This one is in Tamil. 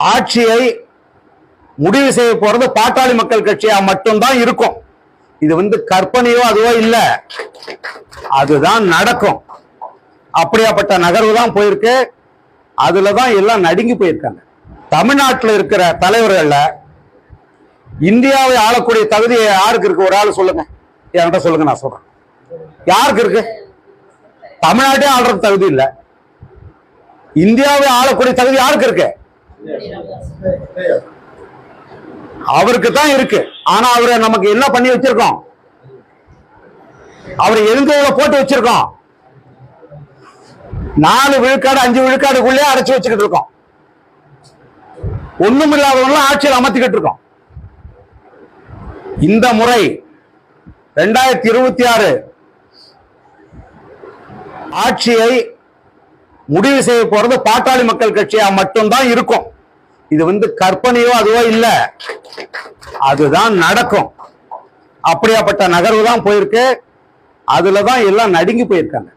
ஆட்சியை முடிவு செய்ய போறது பாட்டாளி மக்கள் கட்சியா மட்டும்தான் இருக்கும். இது வந்து கற்பனையோ அதுவோ இல்ல. அதுதான் நடக்கும். அப்படியாப்பட்ட நகர்வு தான் போயிருக்கு. அதுலதான் எல்லாம் நடுங்கி போயிருக்காங்க. தமிழ்நாட்டில் இருக்கிற தலைவர்கள்ல இந்தியாவை ஆளக்கூடிய தகுதி யாருக்கு இருக்கு? ஒரு ஆள் சொல்லுங்க. என்கிட்ட சொல்லுங்க நான் சொல்றேன். யாருக்கு இருக்கு? தமிழ்நாட்டே ஆள்றதுக்கு தகுதி இல்லை. இந்தியாவை ஆளக்கூடிய தகுதி யாருக்கு இருக்கு? அவருக்கு தான் இருக்கு. ஆனா அவரை நமக்கு என்ன பண்ணி வச்சிருக்கோம்? அவரை எலுங்கையில போட்டு வச்சிருக்கோம். நாலு விழுக்காடு அஞ்சு விழுக்காடுக்குள்ளே அடைச்சு வச்சுக்கிட்டு இருக்கோம். ஒண்ணும் இல்லாதவங்களும் ஆட்சியில் அமர்த்திக்கிட்டு இருக்கோம். இந்த முறை ரெண்டாயிரத்தி இருபத்தி ஆறு ஆட்சியை முடிவு செய்ய போறது பாட்டாளி மக்கள் கட்சியா மட்டும்தான் இருக்கும். இது வந்து கற்பனையோ அதுவோ இல்ல. அதுதான் நடக்கும். அப்படியாப்பட்ட நகர்வு தான் போயிருக்கு. அதுலதான் எல்லாம் நடுங்கி போயிருக்காங்க.